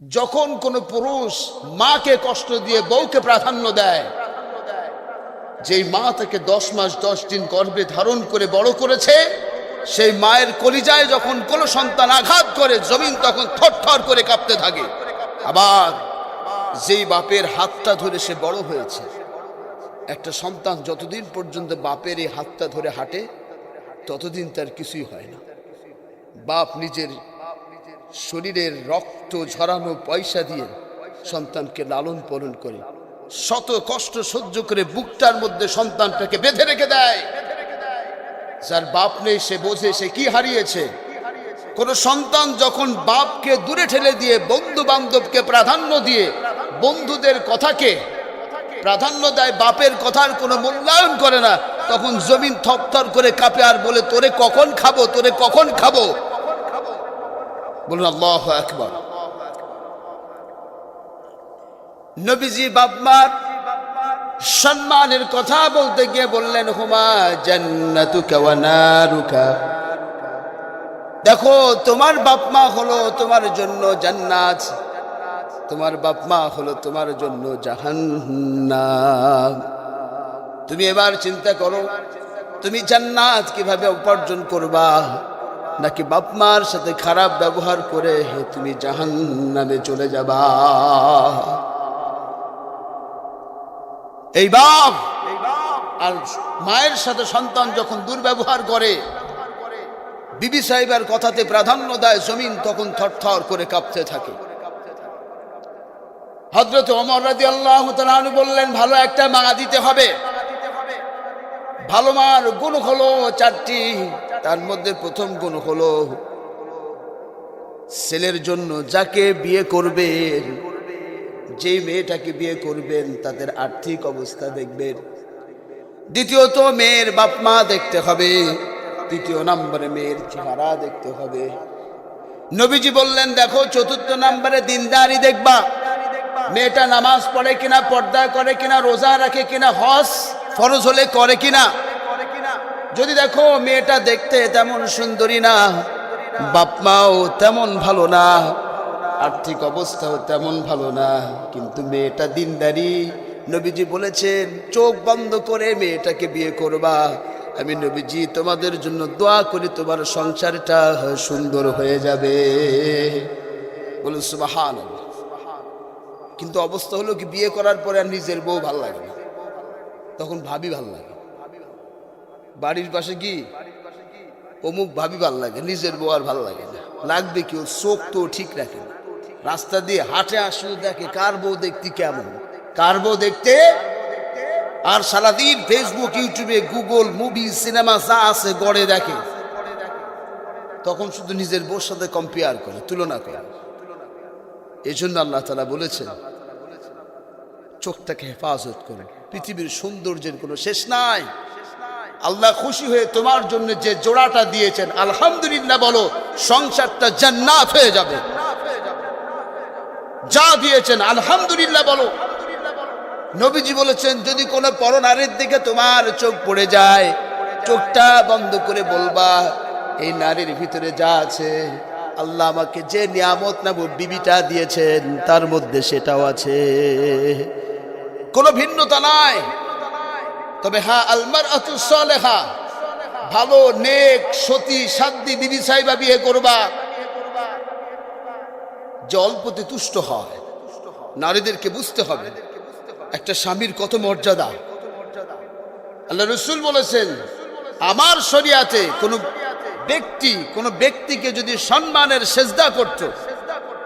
যখন কোনো পুরুষ মাকে কষ্ট দিয়ে বউকে প্রাধান্য দেয়, যেই মা তাকে দশ মাস, দশ দিন গর্ভে ধারণ করে বড় করেছে, সেই মায়ের কলিজায় যখন কোনো সন্তান আঘাত করে, জমিন তখন থরথর করে কাঁপতে থাকে। আবার যেই বাপের হাতটা ধরে সে বড় হয়েছে, একটা সন্তান যতদিন পর্যন্ত বাপের এই হাতটা ধরে হাঁটে, ততদিন তার কিছুই হয় না। বাপ নিজের শরীরের রক্ত ঝরানো পয়সা দিয়ে সন্তানকে লালন পালন করে। শত কষ্ট সহ্য করে বুকটার মধ্যে সন্তানটাকে বেঁধে রেখে দেয়। যার বাপ নেই, সে বোঝে, সে কি হারিয়েছে। কোন সন্তান যখন বাপকে দূরে ঠেলে দিয়ে বন্ধু বান্ধবকে প্রাধান্য দিয়ে, বন্ধুদের কথাকে প্রাধান্য দেয়, বাপের কথার কোনো মূল্যায়ন করে না, তখন জমিন থরথর করে কাঁপে আর বলে, তোরে কখন খাব? তোরে কখন খাব? বলুন, আল্লাহ একবার নবীজি বাপমার সম্মানের কথা বলতে গিয়ে বললেন, হুমা জান্নাতুকা দেখো, তোমার বাপমা হলো তোমার জন্য জান্নাত, তোমার বাপমা হলো তোমার জন্য জাহান্নাম। তুমি এবার চিন্তা করো, তুমি জান্নাত কীভাবে উপার্জন করবা? নাকি বাপ মার সাথে খারাপ ব্যবহার করে হে তুমি জাহান্নামে চলে যাবা? এই বাপ, আর মায়ের সাথে সন্তান যখন দুর্ব্যবহার করে, বিবি সাহেবের কথাতে প্রাধান্য দেয় জমিন, তখন থরথর করে কাঁপতে থাকে। হজরত অমর রাজি আল্লাহ বললেন, ভালো একটা মা দিতে হবে। ভালো মার গুণ হলো চারটি। তার মধ্যে প্রথম গুণ হলো ছেলের জন্য যাকে বিয়ে করবেন যে মেয়েটাকে বিয়ে করবেন, তাদের আর্থিক অবস্থা দেখবেন। দ্বিতীয়ত, মেয়ের বাপ মা দেখতে হবে। তৃতীয় নম্বরে, মেয়ের চেহারা দেখতে হবে। নবীজি বললেন, দেখো, চতুর্থ নম্বরে দিনদারি দেখবা। মেয়েটা নামাজ পড়ে কিনা, পর্দা করে কিনা, রোজা রাখে কিনা হস ফরজ হলে করে কিনা? যদি দেখো মেয়েটা দেখতে তেমন সুন্দরী না, বাপ মাও তেমন ভালো না, আর্থিক অবস্থাও তেমন ভালো না, কিন্তু মেয়েটা দিনদারি। নবীজি বলেছেন, চোখ বন্ধ করে মেয়েটাকে বিয়ে করবা। আমি নবীজি, তোমাদের জন্য দোয়া করি, তোমার সংসারটা সুন্দর হয়ে যাবে। বলুন সুবাহান কিন্তু অবস্থা হলো কি, বিয়ে করার পরে আর নিজের বউ ভালো লাগে না। তখন ভাবি ভালো লাগে। বাড়ির পাশে কি? অমুক ভাবি ভালো লাগে, নিজের বউ আর ভালো লাগে না। লাগবে কি, ওর চোখ তো ঠিক রাখে রাস্তা দিয়ে হাটে আসলে দেখে কার বউ দেখতে কেমন। কার বউ দেখতে? আর সারাদিন ফেসবুক ইউটিউবে গুগল মুভি সিনেমা যা আছে গড়ে দেখে। তখন শুধু নিজের বউর সাথে কম্পেয়ার করে, তুলনা করে। এই জন্য আল্লাহ তালা বলেছেন, চোখটাকে হেফাজত করে পৃথিবীর সৌন্দর্যের কোনো শেষ নাই। আল্লাহ খুশি হয়ে তোমার জন্য যে জোড়াটা দিয়েছেন, আলহামদুলিল্লাহ বলো, সংসারটা জান্নাত হয়ে যাবে। যা দিয়েছেন, আলহামদুলিল্লাহ বলো। নবীজি বলেছেন, যদি কোনো পরনারীর দিকে তোমার চোখ পড়ে যায়, চোখটা বন্ধ করে বলবা, এই নারীর ভিতরে যা আছে, আল্লাহ আমাকে যে নিয়ামত না বিবিটা দিয়েছেন, তার মধ্যে সেটাও আছে। কোনো ভিন্নতা নাই। তবে হ্যাঁ আলমার আতুসলেহা ভালো, নেক, সতী সাদ্দি বিবি সাহেবা বিয়ে করবা। যে অল্পতে তুষ্ট হয়, নারীদেরকে বুঝতে হবে, একটা স্বামীর কত মর্যাদা। আল্লাহ রসুল বলেছেন, আমার শরিয়াতে কোনো ব্যক্তি, কোনো ব্যক্তিকে যদি সম্মানের সেজদা করত,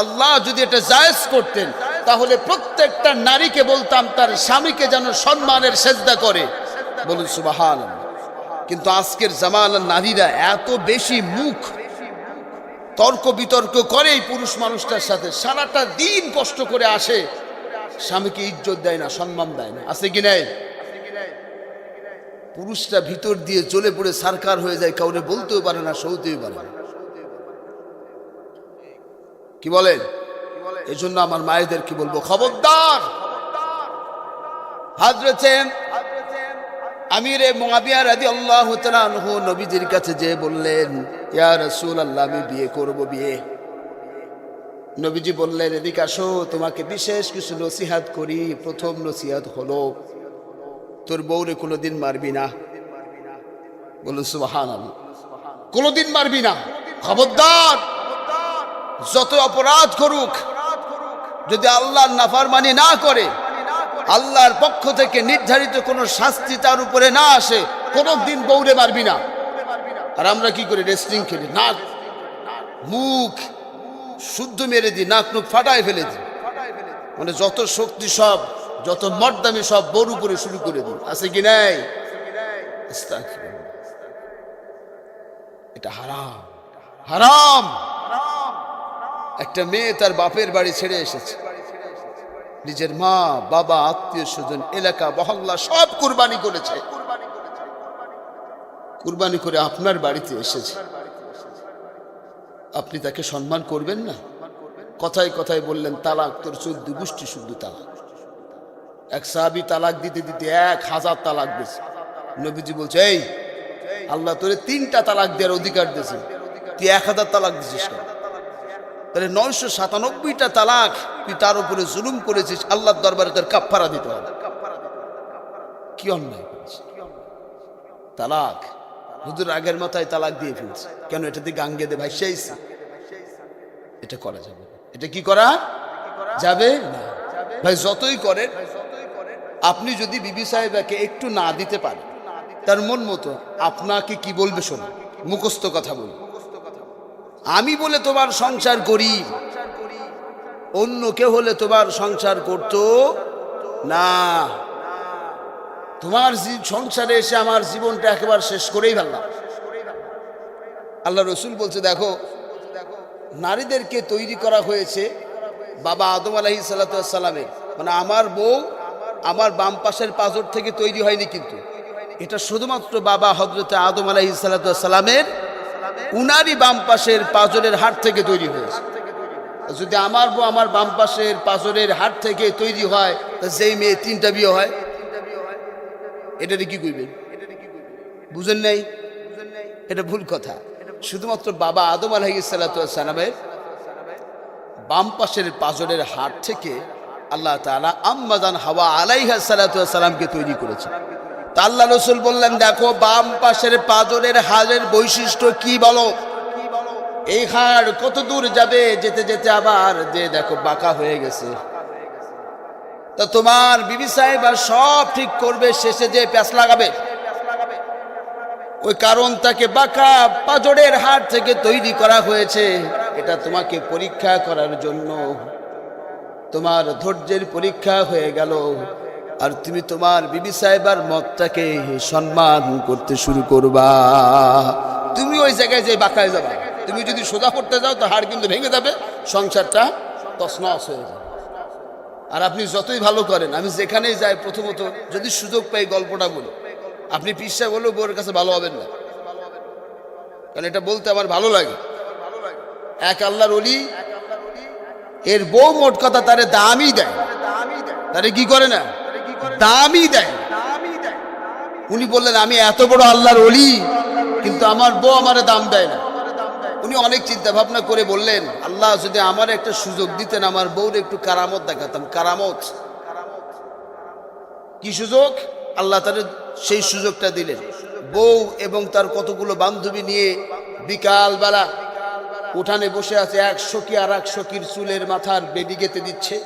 আল্লাহ যদি এটা জায়েজ করতেন তাহলে প্রত্যেকটা নারীকে বলতাম, তার স্বামীকে যেন সম্মানের সেজদা করে। বলুন সুবাহান কিন্তু আজকের জামানার নারীরা এত বেশি মুখ তর্ক বিতর্ক করে এই পুরুষ মানুষটার সাথে। সারাটা দিন কষ্ট করে আসে। স্বামীকে ইজ্জত দেয় না, সম্মান দেয় না। আছে কি নেই? পুরুষটা ভিতর দিয়ে চলে পড়ে সারকার হয়ে যায়, কাউরে বলতেও পারে না সৌতেও পারে না। কি বলেন? এই জন্য আমার মায়েদের কি বলব? খবরদার! হাজরতে আমিরে কাছে যে বললেন তোমাকে বিশেষ কিছু করি। প্রথম নসিহাত হলো, তোর বউরে কোনোদিন মারবি না। বলুন কোনোদিন মারবি না। খবরদার! যত অপরাধ করুক যদি আল্লাহর নাফারমানি না করে, আল্লাহর পক্ষ থেকে নির্ধারিত কোনো শাস্তি তার উপরে না আসে কোনো দিন বৌরে মারবি না। আর আমরা কি করি? রেস্টিং খেলি। নাক, মুখ শুদ্ধ মেরে দিই, নাক মুখ ফাটায় ফেলে দিই। মানে যত শক্তি সব, যত মর্দামি সব বড় উপরে শুরু করে দিই। আছে কি নাই? এটা হারাম। হারাম। একটা মেয়ে তার বাপের বাড়ি ছেড়ে এসেছে। নিজের মা, বাবা, আত্মীয় স্বজন, এলাকা, মহল্লা সব কুরবানি করেছে। কুরবানি করে আপনার বাড়িতে এসেছে। আপনি তাকে সম্মান করবেন না? কথায় কথায় বললেন, তালাক, তোর চোদ্দ গোষ্ঠী শুদ্ধ তালাক। এক সাহাবি তালাক দিতে দিতে এক হাজার তালাক দিয়েছে। নবীজি বলছে, এই, আল্লাহ তোরে তিনটা তালাক দেওয়ার অধিকার দিয়েছে। তুই এক হাজার তালাক দিছিস কেন? তাহলে নয়শো সাতানব্বইটা তালাক তুই তার উপরে জুলুম করেছিস, আল্লাহর দরবারে তোর কাপ্পারা দিতে হবে। কি অন্যায় তালাক? হুজুর আগের মাথায় তালাক দিয়ে ফেলছে। কেন এটা দিয়ে গাঙ্গে দে ভাইসাইছে এটা করা যাবে এটা কি করা যাবে না। ভাই, যতই করেন, আপনি যদি বিবি সাহেবাকে একটু না দিতে পারেন, তার মন মতো আপনাকে কি বলবে শোনো, মুখস্থ কথা বলবে আমি বলে তোমার সংসার করি। অন্য কেউ হলে তোমার সংসার করতো না। তোমার সংসারে এসে আমার জীবনটা একেবারে শেষ করেই ফেললাম। আল্লাহ রসুল বলছে, দেখো, নারীদেরকে তৈরি করা হয়েছে বাবা আদম আলাহি সাল্লামের মানে আমার বউ আমার বাম পাশের পাজর থেকে তৈরি হয়নি কিন্তু। এটা শুধুমাত্র বাবা হজরত আদম আলাহি সাল্লামের উনারই বাম পাশের পাজরের হাট থেকে তৈরি হয়েছে। যদি আমার বউ আমার বাম পাশের পাজরের হাট থেকে তৈরি হয় যেই মেয়ে তিনটা বিয়ে হয়, এটা কি কইবেন? বুঝেন নাই? এটা ভুল কথা। শুধুমাত্র বাবা আদম আলহিসালামের বাম পাশের পাজরের হাট থেকে আল্লাহ তালা আম্মাজান হাওয়া আলাইহা সালাতামকে তৈরি করেছে আল্লাহ রসুল বললেন, দেখো, বাম পাশের পাজরের হাড়ের বৈশিষ্ট্য কি বলো? এই হাড় কত দূর যাবে যেতে যেতে আবার যে দেখো বাঁকা হয়ে গেছে। তা তোমার বিবি সাহেব আর সব ঠিক করবে, শেষে যে প্যাঁচ লাগাবে। ওই কারণ তাকে বাঁকা পাজরের হাড় থেকে তৈরি করা হয়েছে, এটা তোমাকে পরীক্ষা করার জন্য। তোমার ধৈর্যের পরীক্ষা হয়ে গেল। আর তুমি তোমার বিবি সাহেবার মতটাকে সম্মান করতে শুরু করবা। তুমি ওই জায়গায় যে বাঁকায় যাবে। তুমি যদি সোজা করতে যাও, তো হাড় কিন্তু ভেঙে যাবে, সংসারটা তসনস হয়ে যাবে। আর আপনি যতই ভালো করেন, আমি যেখানেই যাই, প্রথমত যদি সুযোগ পাই গল্পটা বলি। আপনি পিসা বলেও বউর কাছে ভালো হবেন না। কারণ এটা বলতে আমার ভালো লাগে। এক আল্লাহর অলি এর বউ মোট কথা তারে দামই দেয়। তারে কি করে না? দামই দেয়। উনি বললেন, আমি এত বড় আল্লাহর অলি কিন্তু আমার বউ আমারে দাম দেয় না। উনি অনেক চিন্তা ভাবনা করে বললেন, আল্লাহ যদি আমার একটা সুযোগ দিতেন, আমার বউর একটু কারামত দেখাতাম। কারামত। কি সুযোগ? আল্লাহ তার সেই সুযোগটা দিলেন। বউ এবং তার কতগুলো বান্ধবী নিয়ে বিকালবেলা উঠানে বসে আছে, এক সখী আর এক সখীর চুলের মাথার বেদি গেতে দিচ্ছে।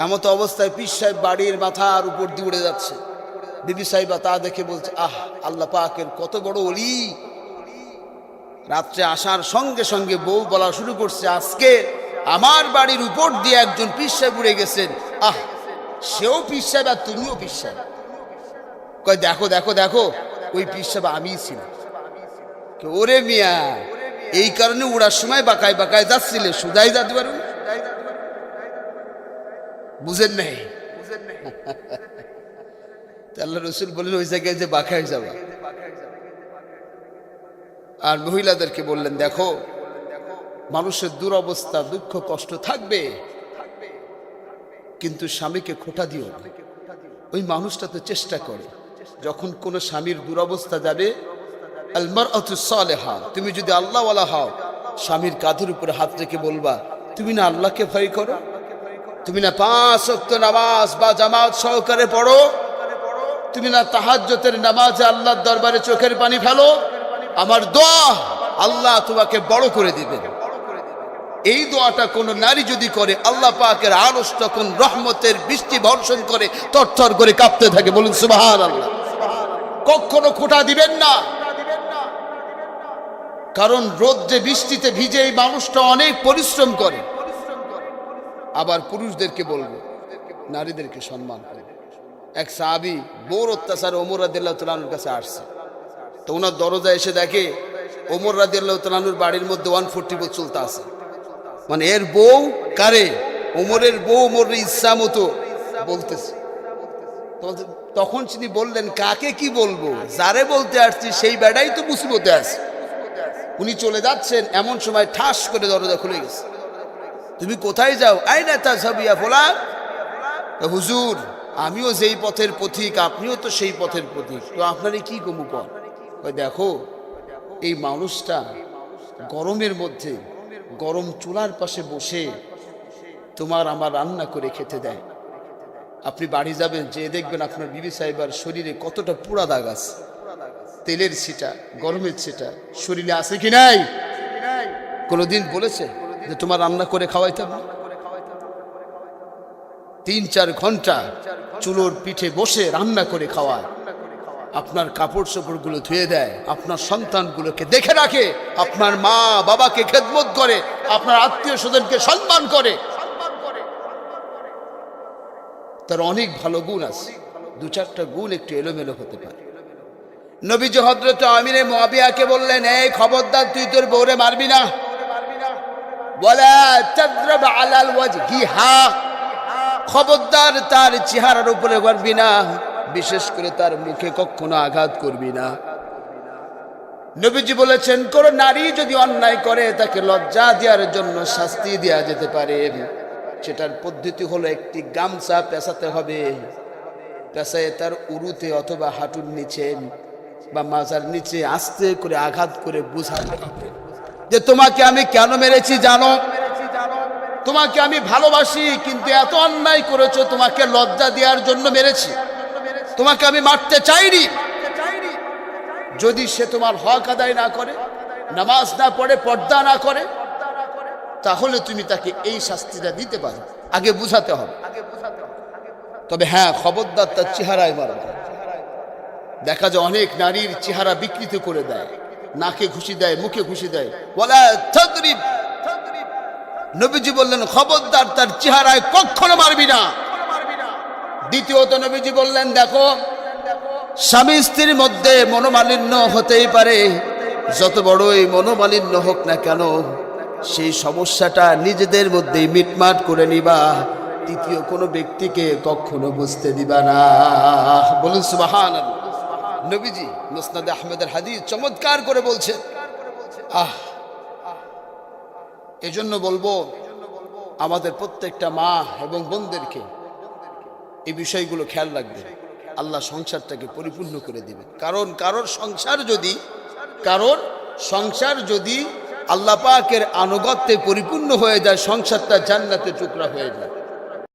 এমত অবস্থায় পীর সাহেব বাড়ির মাথার উপর দিয়ে উড়ে যাচ্ছে। বিবি সাহেবা তা দেখে বলছে, আহ, আল্লাহ পাকের কত বড় অলি রাত্রে আসার সঙ্গে সঙ্গে বউ বলা শুরু করছে, আজকে আমার বাড়ির উপর দিয়ে একজন পীর সাহেব উড়ে গেছেন। আহ, সেও পীর সাহেব আর তুমিও পীর সাহেব। কয়, দেখো দেখো দেখো, ওই পীর সাহেব আমিই ছিলাম। ওরে মিয়া, এই কারণে উড়ার সময় বাঁকায় বাঁকায় যাচ্ছিলে, সুদাই যেতে পারো? বুঝেন নাই? আল্লাহ রসুল বলেন ওই জায়গায় যে বাঁকায় যাবা। আর মহিলাদেরকে বললেন দেখো মানুষের দুরবস্থা দুঃখ কষ্ট থাকবে কিন্তু স্বামীকে খোটা দিও ওই মানুষটা তো চেষ্টা করে। যখন কোনো স্বামীর দুরবস্থা যাবে আলমার তুমি যদি আল্লাহওয়ালা হও স্বামীর কাঁধের উপরে হাত রেখে বলবা তুমি না আল্লাহকে ভয় করো? তুমি না পাঁচ অক্ত নামাজ বা জামাত সহকারে পড়ো। তুমি না তাহাজ্জতের নামাজে আল্লাহর দরবারে চোখের পানি ফেলো। আমার দোয়া আল্লাহ তোমাকে বড় করে দিবেন। এই দোয়াটা কোন নারী যদি করে, আল্লাহ পাকের আরস তখন রহমতের বৃষ্টি বর্ষণ করে তরতর করে কাঁপতে থাকে। বলুন সুবাহান আল্লাহ কখনো খোটা দিবেন না। কারণ রোদ্রে বৃষ্টিতে ভিজে এই মানুষটা অনেক পরিশ্রম করে। আবার পুরুষদেরকে বলব, নারীদেরকে সম্মান করে। এক সাহাবি বোর অত্যাচার ওমর রাদিল্লাহ কাছে আসছে। তো ওনার দরজা এসে দেখে ওমর রাদিল্লাহ তালানুর বাড়ির মধ্যে ওয়ান ফোরটি বোধ চলতে আছে। মানে এর বউ কারে? ওমরের বউ ওমরের ইচ্ছা মতো বলতেছে। তখন তিনি বললেন, কাকে কি বলব? যারে বলতে আসছি, সেই বেড়াই তো মুসিবতে আছে। উনি চলে যাচ্ছেন, এমন সময় ঠাস করে দরজা খুলে গেছে। তুমি কোথায় যাও? আই না তা সাবিয়া ফোলা হুজুর, আমিও যেই পথের পথিক, আপনিও তো সেই পথের পথিক। তো আপনারই কি কমু কর? দেখো, এই মানুষটা গরমের মধ্যে গরম চুলার পাশে বসে তোমার আমার রান্না করে খেতে দেয়। আপনি বাড়ি যাবেন, যে দেখবেন আপনার বিবি সাহেবার শরীরে কতটা পুরা দাগ আছে। তেলের ছিটা, গরমের ছিটা, শরীরে আছে কি নাই? কোনোদিন বলেছে? যে তোমার রান্না করে খাওয়াইতে হবে। তিন চার ঘণ্টা চুলোর পিঠে বসে রান্না করে খাওয়ায়। আপনার কাপড় চোপড়গুলো ধুয়ে দেয়, আপনার সন্তানগুলোকে দেখে রাখে, আপনার মা বাবাকে খেদমত করে, আপনার আত্মীয় স্বজনকে সম্মান করে। তার অনেক ভালো গুণ আছে। দু চারটা গুণ একটু এলোমেলো হতে পারে। নবীজি হজরত আমিরে মোয়াবিয়াকে বললেন, এই খবরদার, তুই তোর বৌরে মারবি না। খবরদার তার চেহারার উপরে করবি না, বিশেষ করে তার মুখে কখনো আঘাত করবি না। নবীজি বলেছেন, কোন নারী যদি অন্যায় করে, তাকে লজ্জা দেওয়ার জন্য শাস্তি দেওয়া যেতে পারে। সেটার পদ্ধতি হলো, একটি গামছা পেঁচাতে হবে। পেঁচায় তার উরুতে অথবা হাঁটুর নিচে বা মাজার নিচে আস্তে করে আঘাত করে বুঝাতে হবে। যে তোমাকে আমি কেন মেরেছি জানো? তোমাকে আমি ভালোবাসি, কিন্তু এত অন্যায় করেছ, তোমাকে লজ্জা দেওয়ার জন্য মেরেছি। তোমাকে আমি মারতে চাইনি। যদি সে তোমার হক আদায় না করে, নামাজ না পড়ে, পর্দা না করে, তাহলে তুমি তাকে এই শাস্তিটা দিতে পারো। আগে বুঝাতে হবে। তবে হ্যাঁ খবরদার তার চেহারায় মারা। দেখা যায় অনেক নারীর চেহারা বিকৃত করে দেয়। নাকে ঘুষি দেয়, মুখে ঘুষি দেয়। বলা নবীজি বললেন, খবরদার, তার চেহারায় কখনো মারবি না। দ্বিতীয়ত নবীজি বললেন, দেখো, স্বামী স্ত্রীর মধ্যে মনোমালিন্য হতেই পারে। যত বড়ই মনোমালিন্য হোক না কেন, সেই সমস্যাটা নিজেদের মধ্যেই মিটমাট করে নিবা। তৃতীয় কোনো ব্যক্তিকে কখনো বুঝতে দিবা না। বলুন সুবাহান নবীজি মুসনাদ আহমেদের হাদিস চমৎকার করে বলছেন। আহ, এজন্য বলব, আমাদের প্রত্যেকটা মা এবং বোনদেরকে এই বিষয়গুলো খেয়াল রাখবে আল্লাহ সংসারটাকে পরিপূর্ণ করে দিবেন। কারণ কারোর সংসার যদি, কারোর সংসার যদি আল্লাহ পাকের আনুগত্যে পরিপূর্ণ হয়ে যায়, সংসারটা জান্নাতে টুকরা হয়ে যায়।